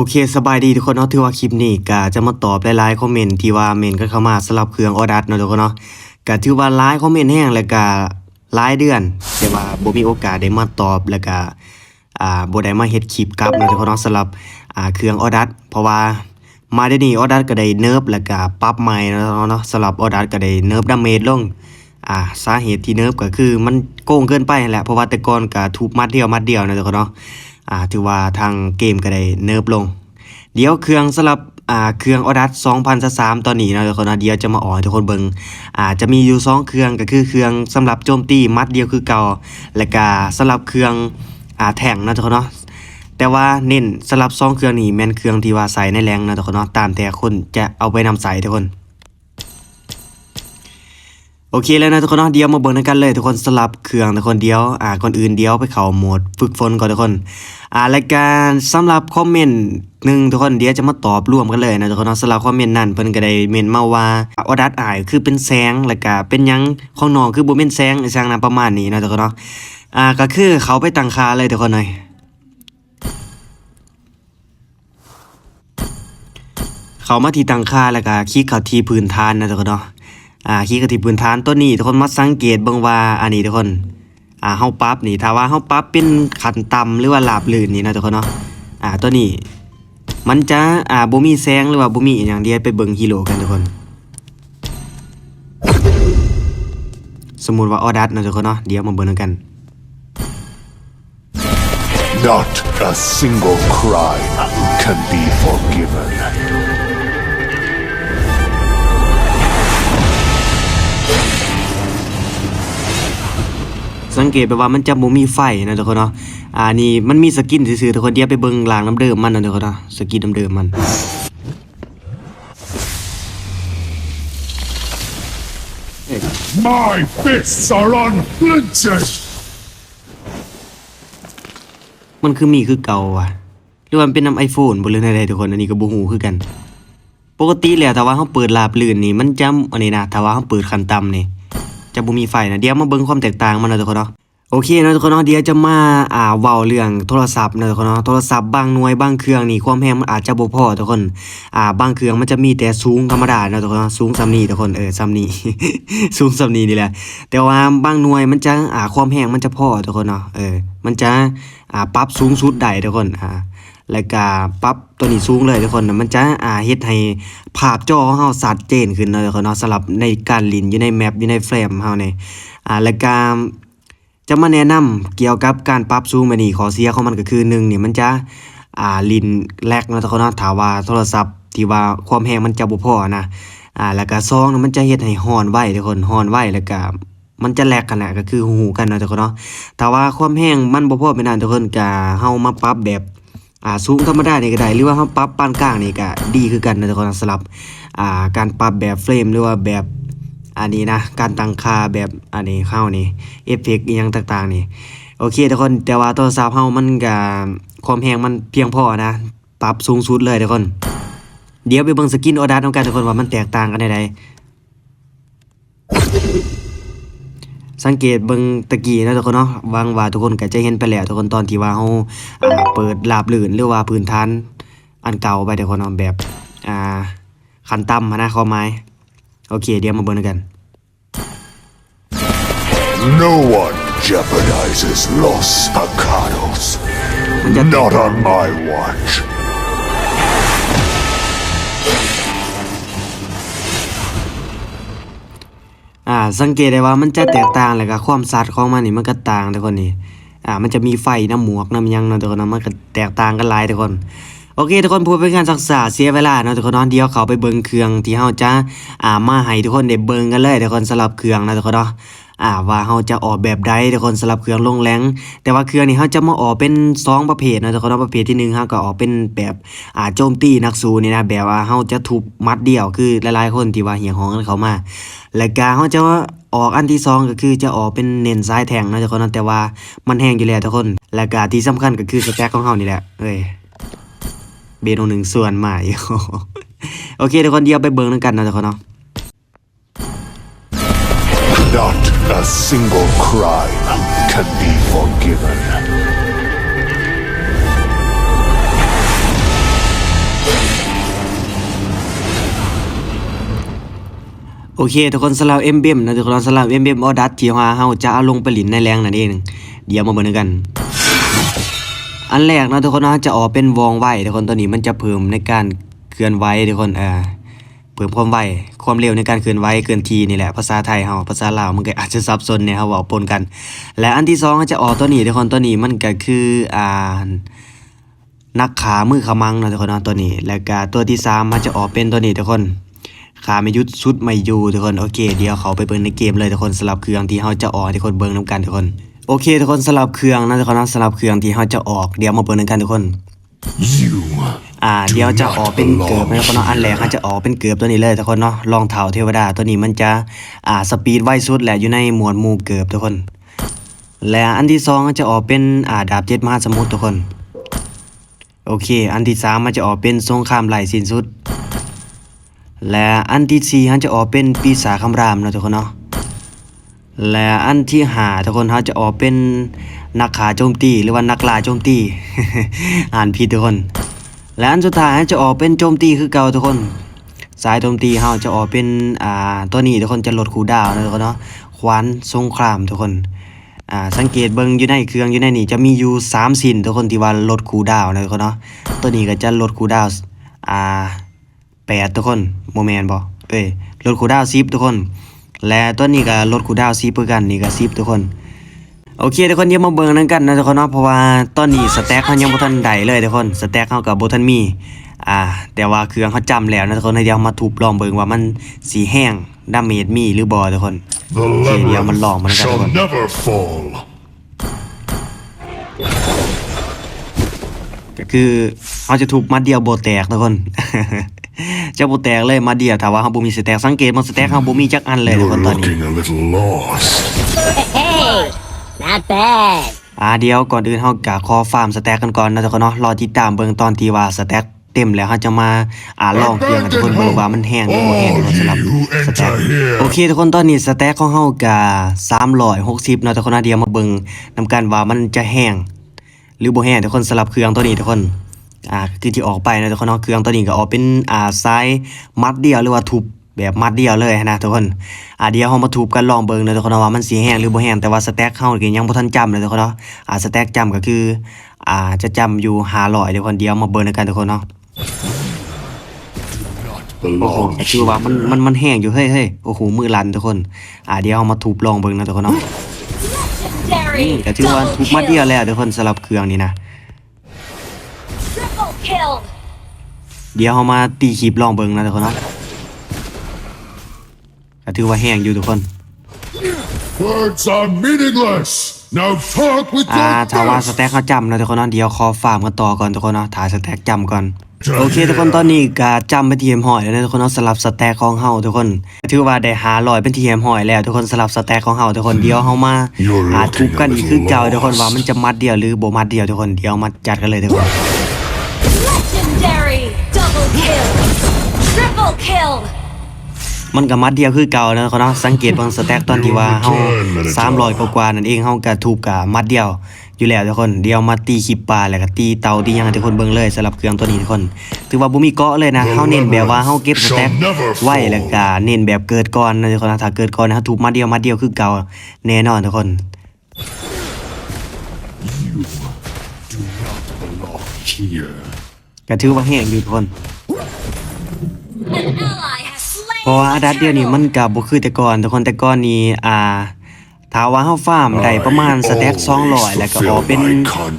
โอเคสบายดีทุกคนเนาะที่ว่าคลิปนี้ก็จะมาตอบหลายๆคอมเมนต์ที่ว่าเมนก็เข้ามาสำหรับเครื่องออดัสเนาะทุกคนเนาะก็ถือว่าหลายคอมเมนต์แห้งแล้วก็หลายเดือน แต่ว่าบ่มีโอกาสได้มาตอบแล้วก็อ่าบ่ได้มาเฮ็ดคลิปกลับเนาะทุกคนเนาะสำหรับอ่าเครื่องออดัสเพราะว่ามาได้นี่ออดัสก็ได้เนิร์ฟแล้วก็ปรับใหม่เนาะเนาะสำหรับออดัสก็ได้เนิร์ฟดาเมจลงอ่าสาเหตุที่เนิร์ฟก็คือมันโกงเกินไปแหละเพราะว่าแต่ก่อนก็ทุบมัดเดียวมัดเดียวเนาะทุกคนเนาะ อ่าถือว่าทางเกมก็ได้เนิร์ฟลง เดี๋ยวเครื่องสำหรับอ่าเครื่องออดัส2003ตอนนี้นะทุกคนนะเดี๋ยวจะมาอ่อยทุกคนเบิงอ่าจะมีอยู่สองเครื่องก็คือเครื่องสำหรับโจมตีมัดเดียวคือเก่าและก็สำหรับเครื่องอ่าแท่งนะทุกคนเนาะแต่ว่าเน้นสำหรับสองเครื่องนี้แม่นเครื่องที่ว่าใส่ในแรงนะทุกคนเนาะตามแต่คนจะเอาไปนำใส่ทุกคน โอเคแล้วนะทุกคนเนาะเดียวมาเบิ่งกันเลย ทุกคนสลับเครื่องทุกคนเดียวอ่าก่อนอื่นเดียวไปเข้าโหมดฝึกฝนก่อนทุกคนอ่ารายการสำหรับคอมเมนต์หนึ่งทุกคนเดี๋ยวจะมาตอบร่วมกันเลยนะทุกคนเนาะสำหรับคอมเมนต์นั้นเพิ่นก็ได้เมนมาว่าออดัสอายคือเป็นแสงแล้วก็เป็นหยังของน้องคือบ่เป็นแสงอีสังนะประมาณนี้นะทุกคนเนาะอ่าก็คือเขาไปตั้งค่าเลยทุกคนหน่อยเขามาที่ตั้งค่าแล้วก็คลิกเข้าที่พื้นฐานนะทุกคนเนาะ อ่าคีย์กระติพื้นฐานตัวนี้ทุกคนมาสังเกตเบิ่งว่าอันนี้ทุกคนอ่าเฮาปรับนี่ถ้าว่าเฮาปรับเป็นขันต่ำหรือว่าลาบลื่นนี่นะทุกคนเนาะอ่าตัวนี้มันจะอ่าบ่มีแสงหรือว่าบ่มีอหย่างเดียวไปเบิ่งฮีโร่กันทุกคน สมมุติว่าออดัสนะทุกคนเนาะเดี๋ยวมาเบิ่งกัน Not a single crime can be forgiven. สังเกตไปว่ามันจะบ่มีไฟนะทุกคนเนาะอ่านี่มันมีสกินซื่อๆทุกคนเดี๋ยวไปเบิ่งลางน้ำเดิมมันนะทุกคนเนาะสกินน้ำเดิมมัน My fists are unflinching. มันคือมีคือเก่าว่ะหรือว่ามันเป็นน้ำไอโฟนบ่เรื่องใดๆทุกคนอันนี้ก็บ่ฮู้คือกัน ปกติแล้วถ้าว่าเฮาเปิดลาบลื่นนี่มันจะอันนี้นะถ้าว่าเฮาเปิดคันต่ำนี่ จะบ่มีไฟนะเดี๋ยวมาเบิ่งความแตกต่างมันนะทุกคนเนาะโอเคนะทุกคนเนาะเดี๋ยวจะมาอ่าเว้าเรื่องโทรศัพท์นะทุกคนเนาะโทรศัพท์บางหน่วยบางเครื่องนี่ความแรงมันอาจจะบ่พอทุกคนอ่าบางเครื่องมันจะมีแต่สูงธรรมดานะทุกคนเนาะสูงซำนี้ทุกคนเออซำนี้ สูงซำนี้นี่แหละแต่ว่าบางหน่วยมันจะอ่าความแรงมันจะพอทุกคนเนาะเออมันจะ อ่าปรับสูงสุดได้ทุกคนอ่าแล้วก็ปรับตัวนี้สูงเลยทุกคนน่มันจะอ่าเฮ็ดให้ภาพจอของเฮาชัดเจนขึ้นเนาะทุกคนเนาะสำหรับในการลินอยู่ในแมปอยู่ในเฟรมเฮานี่อ่าแล้วก็จะมาแนะนำเกี่ยวกับการปรับซูมอันนี้ข้อเสียของมันก็คือหนึ่งนี่มันจะอ่าลินแลกเนาะทุกคนเนาะถ้าว่าโทรศัพท์ที่ว่าความแรงมันจะบ่พอนะอ่าแล้วก็สองน่ะมันจะเฮ็ดให้ฮ้อนไวทุกคนฮ้อนไวแล้วก็ มันจะแลกกันแหละก็คือหูกันนะทุกคนเนาะแต่ว่าความแรงมันบ่พอเป็นอันทุกคนก็เฮามาปรับแบบอ่าสูงธรรมดานี่ก็ได้หรือว่าเขาปรับปานกลางนี่ก็ดีคือกันนะทุกคนสำหรับอ่าการปรับแบบเฟรมหรือว่าแบบอันนี้นะการตั้งค่าแบบอันนี้เข้านี่เอฟเฟกต์อหยังต่างๆนี่โอเคทุกคนแต่ว่าโทรศัพท์เฮามันก็ความแรงมันเพียงพอนะ ปรับสูงสุดเลยทุกคน เดี๋ยวไปเบิ่งสกินออดัสของกันทุกคนว่ามันแตกต่างกันใดๆ สังเกตเบิ่งตะกี้นะทุกคนเนาะวางว่าทุกคนก็จะเห็นไปแล้วทุกคนตอนที่ว่าเฮาอ่าเปิดลาบลื่นหรือว่าพื้นฐานอันเก่าไปทุกคนเนาะแบบอ่าขั้นต่ำหั้นนะความหมายโอเค เดี๋ยวมาเบิ่งกัน No one jeopardizes Los Pecados. มันจะ Not on my watch. อ่า สังเกตได้ว่ามันจะแตกต่างแล้วก็ความสัดของมันนี่มันก็ต่างทุกคนนี่อ่า มันจะมีไฟน้ำหมวกน้ำยังนะทุกคนนะมันก็แตกต่างกันหลายทุกคนโอเคทุกคนพูดเป็นการศึกษาเสียเวลาเนาะทุกคนนอนเดียวเขาไปเบิงเครื่องที่เฮาจะอ่ามาให้ทุกคนได้เบิงกันเลยทุกคนสำหรับเครื่องนะทุกคนเนาะ อ่าว่าเฮาจะออกแบบใดทุกคนสำหรับเครื่องลงแรงแต่ว่าเครื่องนี้เฮาจะมาออกเป็นสองประเภทนะทุกคนเนาะประเภทที่หนึ่งเฮาก็ออกเป็นแบบอ่าโจมตีนักสู้นี่นะแบบว่าเฮาจะทุบมัดเดียวคือหลายๆคนที่ว่าเหี่ยห้องกันเขามา แล้วก็เขาจะออกอันที่สองก็คือจะออกเป็นเน้นซ้ายแทงนะทุกคนแต่ว่ามันแห้งอยู่แล้วทุกคน แล้วก็ที่สำคัญก็คือสแต็กของเขานี่แหละเอ้ยเบโนหนึ่งส่วนใหม่โอเคทุกคนเดี๋ยวไปเบิ่งนำกันนะทุกคนเนาะ A single crime can be forgiven. โอเคทุกคนสลาวเอ็มเบมนะทุกคนสลาวเอ็มเบมออดัตที่ว่าเฮาจะเอาลงไปหลินในแรงนั่นเอง เดี๋ยวมาเบิ่งกัน อันแรกนะทุกคนนะจะออกเป็นวองไว้ทุกคนตัวนี้มันจะเพิ่มในการเคลื่อนไหวทุกคนเออ พิ่มความไวความเร็วในการเคลื่อนไหวเกินทีนี่แหละภาษาไทยเฮาภาษาลาวมันก็อาจจะซับซ้อนเนี่ยเฮาเว้าปนกัน และอันที่สองก็จะออกตัวนี้ทุกคนตัวนี้มันก็คืออ่านักขามือขมังนะทุกคนตัวนี้ แล้วก็ตัวที่สามมันจะออกเป็นตัวนี้ทุกคนขาไม่ยุดสุดไม่อยู่ทุกคนโอเค เดี๋ยวเขาไปเบิ่งในเกมเลยทุกคนสลับเครื่องที่เขาจะออกทุกคนเบิ่งนํกันทุกคนโอเคทุกคนสลับเครื่องนะทุกคนสลับเครื่องที่เขาจะออกเดี๋ยวมาเบิ่งนำกันทุกคน อ่าเดี๋ยวจะออกเป็นเกือบนะทุกคนเนาะอันแรกเขาจะออกเป็นเกือบตัวนี้เลยทุกคนเนาะรองเท้าเทวดาตัวนี้มันจะอ่าสปีดไวสุดแหละอยู่ในหมวดหมู่เกือบทุกคน และอันที่สองก็จะออกเป็นอ่าดาบเจ็ดมหาสมุทรทุกคน โอเค อันที่สามมันจะออกเป็นสงครามไหลสิ้นสุด และอันที่สี่มันจะออกเป็นปีศาจคำรามนะทุกคนเนาะและอันที่ห้าทุกคนเขาจะออกเป็น นักขาโจมตีหรือว่านักล่าโจมตีอ่านผิดทุกคน และอันสุดท้ายจะออกเป็นโจมตีคือเก่าทุกคน สายโจมตีเขาจะออกเป็นอ่าตัวนี้ทุกคนจะลดคูลดาวนะทุกคนเนาะขวานสงครามทุกคนอ่าสังเกตเบิ่งอยู่ในเครื่องอยู่ในนี่จะมีอยู่3สินทุกคนที่ว่าลดคูลดาวนะทุกคนเนาะตัวนี้ก็จะลดคูลดาวอ่า8ทุกคนโมแมนบ่เอ้ยลดคูลดาวน์10ทุกคน และตัวนี้ก็ลดคูลดาวน์10เพื่อกันนี่ก็10ทุกคน โอเคทุกคนเดี๋ยวมาเบิ่งนั่นกันนะทุกคนเนาะเพราะว่าตอนนี้สแต็กเขายังบ่ทันได้เลยทุกคนสแต็กเขากับบ่ทันมีอ่าแต่ว่าเครื่องเขาจำแล้วนะทุกคนเดี๋ยวมาทุบลองเบิ่งว่ามันสีแห้งดาเมจมีหรือบ่ทุกคน The Okay, dio man long, man, shall man. never fall. ก็คือเขาจะทุบมัดเดียวโบแตกทุกคนจะโบแตกเลยมัดเดียวถ้าว่าเขาบ่มีสแต็กสังเกตมันสแต็กเขาบ่มีจักอันเลยทุก You're คนตอนนี้ not bad. อ่าเดี๋ยวก่อนอื่นเฮากะขอฟาร์มสแต็กกันก่อนนะทุกคนเนาะรอติดตามเบิ่งตอนที่ว่าสแต็กเต็มแล้วเฮาจะมาอ่าลองเครื่องให้ทุกคนเบิ่งว่ามันแห้งหรือบ่แห้งนะสำหรับสแต็กโอเคทุกคนตอนนี้สแต็กของเฮากะ360เนาะทุกคนนะเดี๋ยวมาเบิ่งนํกันว่ามันจะแห้งหรือบ่แห้งทุกคนสลับเครื่องตัวนี้ทุกคนอ่าคือที่ออกไปนะทุกคนเนาะเครื่องตัวนี้ก็ออกเป็นอ่าซ้ายมัดเดียวหรือว่าทุบ แบบมัดเดียวเลยนะทุกคนอ่าเดี๋ยวเฮามาทุบกันลองเบิ่งนะทุกคนว่ามันสิแห้งหรือบ่แห้งแต่ว่าสแต็กเฮาก็ยังบ่ทันจำเลยทุกคนเนาะอ่าสแต็กจำก็คืออ่าจะจำอยู่500ทุกคนเดี๋ยวมาเบิ่งกันทุกคนเนาะโอ้โหคือว่ามันมันมันแห้งอยู่เฮ้ยเฮ้ยโอ้โหมือลั่นทุกคนอ่าเดี๋ยวเฮามาทุบลองเบิ่งนะทุกคนเนาะก็ถือว่าทุบมัดเดียวแล้วทุกคนสำหรับเครื่องนี้นะเดี๋ยวเรามาตีคลิปลองเบิ่งนะทุกคนเนาะ ก็ถือว่าแห้งอยู่ทุกคน Words are meaningless. Now talk with อ่า your ถ้าว่าส fist. แต็กเขาจำนะทุกคนเนาะเดี๋ยวขอฟาร์มกันต่อก่อนทุกคนเนาะถ่ายสแต็กจำก่อนโอเคทุกคนตอนนี้ก็จำเป็นทีมหอยแล้วนะทุกคนเนาะสลับสแต็กของเฮาทุกคนถือว่าได้หาลอยเป็นทีมหอยแล้วทุกคนสลับสแต็กของเฮาทุกคนเดี๋ยวเฮามาหาทุบกันอีกคือเก่าทุกคนว่ามันจะมัดเดียวหรือบ่มัดเดียวทุกคนเดี๋ยวมาจัดกันเลยทุกคน Legendary. Double kill. Triple kill. มันก็มัดเดียวคือเก่านะทุกคนเนาะสังเกตเบางสแต็กตอนที่ว่าเฮา300กว่าๆนั่นเองเฮาก็ทุบกับมัดเดียว อยู่แล้วทุกคนเดี๋ยวมาตีคลิปปลาแล้วก็ตีเตาตีหยังให้ทุกคนเบิ่งเลยสำหรับเครื่องตัวนี้ทุกคน ถือว่าบ่มีเกาะเลยนะเฮาเน้นแบบว่าเฮาเก็บสแต็กไว้แล้วก็เน้นแบบเกิดก่อนนะทุกคนนะถ้าเกิดก่อนนะเฮาทุบมัดเดียวมัดเดียวคือเก่าแน่นอนทุกคน Here. ก็ถือว่าแห้งอยู่ทุกคน เพราะว่าอั the ดัดเดียวนี้ turtle. มันก็บ่คือแต่ก่อนทุกคนแต่ก่อนนี้อ่าถ้าว่าเฮาฟาร์มได้ประมาณสแต็ก200แล้วก็ออกเป็น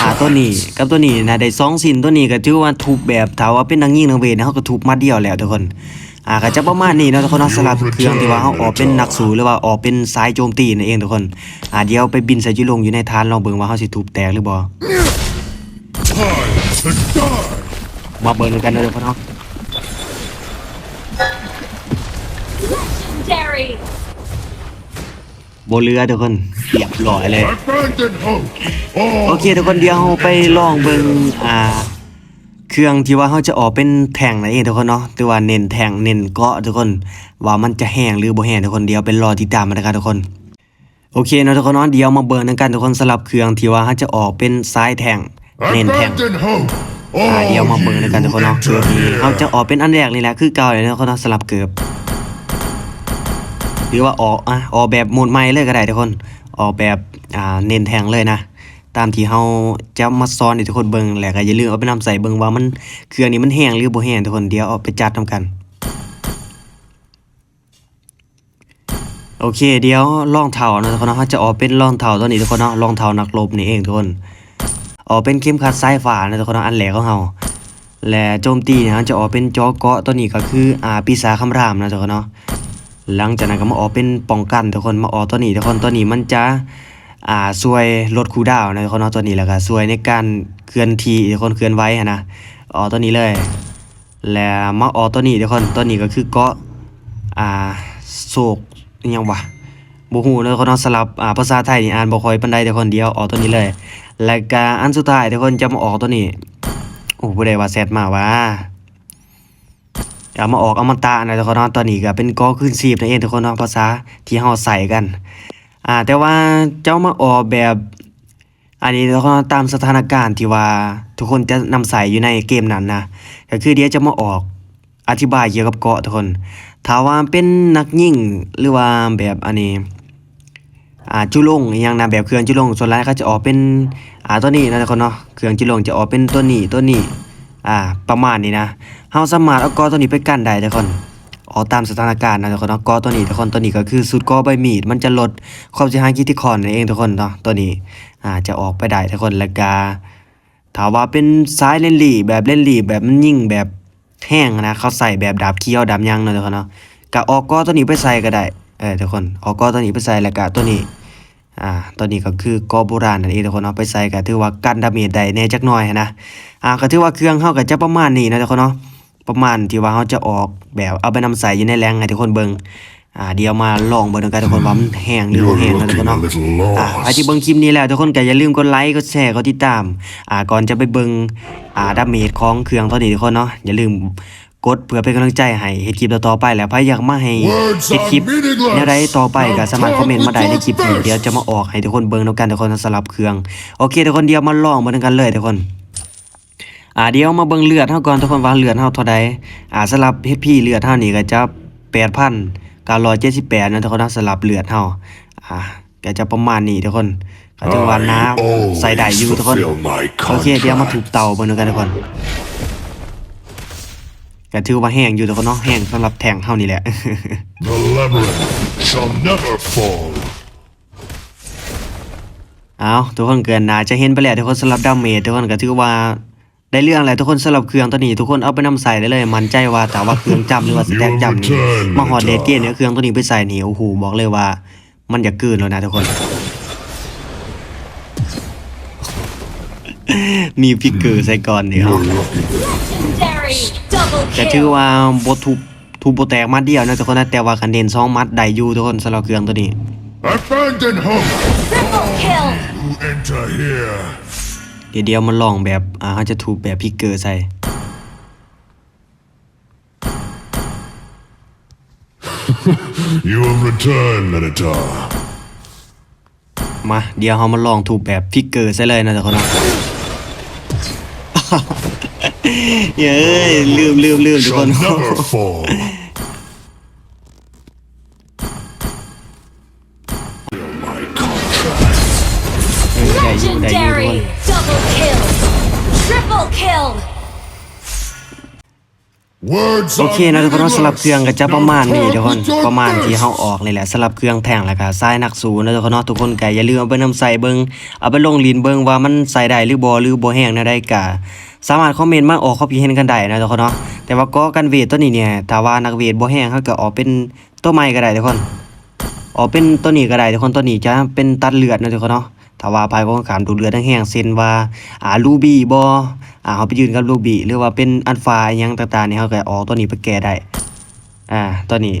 หาตัวนี้กับตัวนี้นะได้2สิ้นตัวนี้ก็ถือว่าทุบแบบถ้าว่าเป็นนังยิงนังเวทนะเฮาก็ทุบมัดเดียวแล้วทุกคนอ่าก็จะประมาณนี้เนาะทุกคนเนาะสำหรับเครื่องที่ว่าเฮาออกเป็นนักสู้หรือว่าออกเป็นสายโจมตีนั่นเองทุกคนอ่าเดี๋ยวไปบินใส่จุลงอยู่ในฐานลองเบิ่งว่าเฮาสิทุบแตกหรือบ่ Time to die. มาเบิ่งกันเด้อทุกคนเนาะ Legendary. บ่เหลือทุกคนเรียบร้อยเลย Abandon hope. โอ All เคทุกคนเดี๋ยวเราไปลองเบิ่งอ่า เครื่องที่ว่าเขาจะออกเป็นแท่งนั่นเองทุกคนเนาะแต่ว่าเน้นแท่งเน้นเกาะทุกคน ว่ามันจะแห้งหรือบ่แห้งทุกคนเดี๋ยวไปรอติดตามมันนะครับทุกคน โอเคเนาะทุกคนเนาะเดี๋ยวมาเบิ่งกันทุกคนสลับเครื่องที่ว่าเขาจะออกเป็นซ้ายแท่งเน้นแท่ง abandon hope. อ่า All เดี๋ยวมาเบิ่งกันทุกคนเนาะ you เกือบ enter นี้ here. เขาจะออกเป็นอันแรกนี่แหละคือเก่าเลยนะทุกคนเนาะสลับเกือบ หรือว่าออกอะออกแบบโหมดใหม่เลยก็ได้ทุกคน ออกแบบอ่าเน้นแทงเลยนะ ตามที่เฮาจะมาสอนให้ทุกคนเบิ่งแหละก็อย่าลืมเอาไปนำใส่เบิ่งว่ามันเครื่องนี้มันแห้งหรือบ่แห้งทุกคนเดี๋ยวเอาไปจัดทำกันโอเคเดี๋ยวรองเท้านะทุกคนเนาะจะออกเป็นรองเท้าตัวนี้ทุกคนเนาะรองเท้านักรบนี่เองทุกคนออกเป็นเข็มขัดสายฟ้านะทุกคนเนาะอันแหลกของเฮาและโจมตีเนี่ยจะออกเป็นจอเกาะตัวนี้ก็คืออ่าปีศาจคำรามนะทุกคนเนาะ หลังจากนั้นก็มาออกเป็นป้องกันทุกคนมาออกตัวนี้ทุกคนตัวนี้มันจะอ่าช่วยลดคูดาวน์นะทุกคนเนาะตัวนี้แล้วก็ช่วยในการเคลื่อนที่ทุกคนเคลื่อนไหวหั้นะออกตัวนี้เลย แล้วมาออกตัวนี้ทุกคนตัวนี้ก็คือเกาะอ่าโศกยังวะบ่ฮู้เนาะคนเนาะสลับอ่าภาษาไทยนี่อ่านบ่ค่อยปานใดแต่คนเดียวออกตัวนี้เลย แล้วก็อันสุดท้ายทุกคนจะมาออกตัวนี้โอ้ผู้ใดว่าแซดมาว่า เอามาออกเอามตะนะทุกคนเนาะตัวนี้ก็เป็นกอขึ้นชีพนั่นเองทุกคนเนาะภาษาที่เฮาใส่กันอ่าแต่ว่าเจ้ามาออกแบบอันนี้ทุกคนนาะตามสถานการณ์ที่ว่าทุกคนจะนำใส่อยู่ในเกมนั้นนะก็คือเดี๋ยวจะมาออกอธิบายเกี่ยวกับเกาะทุกคนถ้าว่าเป็นนักยิงหรือว่าแบบอันนี้อ่าจุลงอย่างนะแบบเครื่องจุลงส่วนหลายเขาจะออกเป็นอ่าตัวนี้นะทุกคนเนาะเครื่องจุลงจะออกเป็นตัวนี้ตัวนี้ อ่า ประมาณนี้นะเฮาสามารถเอากอตัวนี้ไปกั้นได้ทุกคนออตามสถานการณ์นะทุกคนเนาะกอตัวนี้ทุกคนตัวนี้ก็คือสูตรกอใบมีดมันจะลดความเสียหายคิติคอนนั่นเองทุกคนเนาะตัวนี้อ่าจะออกไปได้ทุกคนแล้วก็ถ้าว่าเป็นซ้ายเล่นลีแบบเล่นลีแบบมันยิ่งแบบแห้งนะเขาใส่แบบดาบเคี้ยวดาบยางเนาะทุกคนเนาะก็ออกกอตัวนี้ไปใส่ก็ได้เออทุกคนออกกอตัวนี้ไปใส่แล้วก็ตัวนี้ อ่าตัวนี้ก็คือกอโบราณนั่นเองทุกคนเอาไปใส่ก็ถือว่ากันดาเมจได้แน่จักหน่อยหั้นนะอ่าก็ถือว่าเครื่องเฮาก็จะประมาณนี้นะทุกคนเนาะประมาณที่ว่าเฮาจะออกแบบเอาไปนำใส่อยู่ในแรงให้ทุกคนเบิ่งอ่าเดี๋ยวมาลองเบิ่งกันทุกคนว่ามันแห้งหรือบ่ You're แห้งนะทุกคน looking a เนาะ little อ่า lost. ใครที่เบิ่งคลิปนี้แล้วทุกคนก็อย่าลืมกดไลค์กดแชร์กดติดตามอ่าก่อนจะไปเบิ่งอ่าดาเมจของเครื่องตัวนี้ทุกคนเนาะอย่าลืม กดเพื่อเป็นกำลังใจให้เฮ็ดคลิปต่อๆไปแล้วใครอยากมาให้ Words เฮ็ด are คลิป meaningless. แนวใดต่อไปก็ Now สามารถคอมเมนต์มาได้ในคลิปนี้ talk เดี๋ยวจะมาออกให้ทุกคนเบิ่งนํกันทุกคนสลับเครื่องโอเคทุกคนเดี๋ยวมาลองเบิ่งกันเลยทุกคนอ่าเดี๋ยวมาเบิ่งเลือดเฮาก่อนทุกคนว่าเลือดเฮาเท่าใดอ่าสลับ HP เลือดเฮานี่ก็จะ8,978นะทุกคนนะสลับเลือดเฮาอ่าก็จะประมาณนี้ทุกคนก็ถือว่าน้ำ I always ใส่ได้อยู่ทุกคน fulfill my โอเคเดี๋ยวมาถู contract. กเตาเบิ่งกันทุกคน ก็ถือว่าแห้งอยู่ทุกคนเนาะแห้งสำหรับแทงเฮานี่แหละ The labyrinth shall never fall. เอาทุกคนเกินนาจะเห็นไปแล้วทุกคนสำหรับดาเมจทุกคนก็ถือว่าได้เรื่องแหละทุกคนสำหรับเครื่องตัวนี้ทุกคนเอาไปนำใส่ได้เลยมั่นใจว่าแต่ว่าเครื่องจำหรือว่าสแต็กจำนี่ Your return, มาหอดเดทเกนเนี่ยเครื่องตัวนี้ไปใส่นี่โอ้โหบอกเลยว่า มันอย่าเกินแล้วนะทุกคน มีพิกเกอร์ใส่ก่อนนี่เอา You're looking Legendary. Double แต่ถือ kill. ว่าบททุบทุบโบแตกมัดเดียวนะทุกคนนะแต่ว่าคันเด่นสองมัดได้อยู่ทุกคนสำหรับเครื่องตัวนี้ Abandon hope. Triple kill. Who enter here? เดี๋ยวเดี๋ยวมาลองแบบอ่าเขาจะทุบแบบพิกเกอร์ใส่ You have returned, Minotaur. มาเดี๋ยวเรามาลองถูกแบบพิกเกอร์ซะเลยนะทุกคนนะ เย้ยลืมลืมลืมทุกค Shall น never fall. โอ are เคนะทุกคนเนาะสลับเครื่องก็จะประมาณนี้ Now ทุกคน talk with your ประมาณที่ fist. เฮาออกนี่แหละสลับเครื่องแทงแล้วก็ทรายนักสู้นะทุกคนเนาะทุกคนก็อย่าลืมเอาไปนำใส่เบิ่งเอาไปลงลีนเบิ่งว่ามันใส่ได้หรือบ่หรือบ่แห้งแนวใดก็สามารถคอมเมนต์มาออกความคิดเห็นกันได้นะทุกคนเนาะแต่ว่าก็กันเวทตัวนี้เนี่ยถ้าว่านักเวทบ่แห้งเขาก็ออกเป็นตัวใหม่ก็ได้ทุกคนออกเป็นตัวนี้ก็ได้ทุกคนตัวนี้จะเป็นตัดเลือดนะทุกคนเนาะ ถ้าว่าภายของขามดูดเลือดทั้งแห้งเซนว่าอ่าลูบี้บ่อ่าเขาไปยืนกับลูบี้หรือว่าเป็นอัลฟาอหยังต่างๆนี่เขาก็ออกตัวนี้ไปแก้ได้อ่าตัวนี้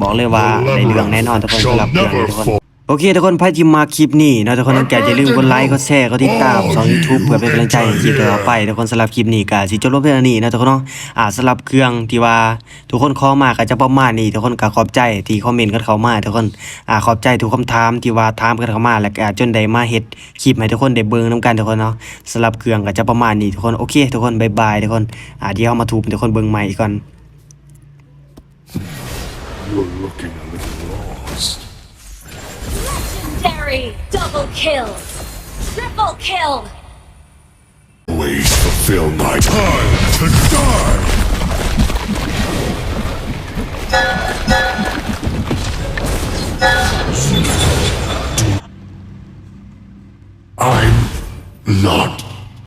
บอกเลยว่าได้เรื่องแน่นอนทุกคนสำหรับเรื่องนี้ทุกคน โอเคทุกคนใครที่มาคลิปนี้นะทุกคนต้องอย่าลืมกดไลค์กดแชร์กดติดตามช่อง YouTube เพื่อเป็นกำลังใจให้คลิปต่อไปทุกคนสำหรับคลิปนี้ก็สิจบลงเพียงเท่านี้นะทุกคนเนาะอ่าสำหรับเครื่องที่ว่าทุกคนขอมาก็จะประมาณนี้ทุกคนก็ขอบใจที่คอมเมนต์กันเข้ามาทุกคนอ่าขอบใจทุกคำถามที่ว่าถามกันเข้ามาแล้วก็จนได้มาเฮ็ดคลิปให้ทุกคนได้เบิ่งนํกันทุกคนเนาะสำหรับเครื่องก็จะประมาณนี้ทุกคนโอเค ทุกคนบ๊ายบายทุกคนอ่าเดี๋ยวมาทูบทุกคนเบิ่งใหม่ก่อน You're looking Fury! Double kill! Triple kill! Always fulfill my time to die! I'm not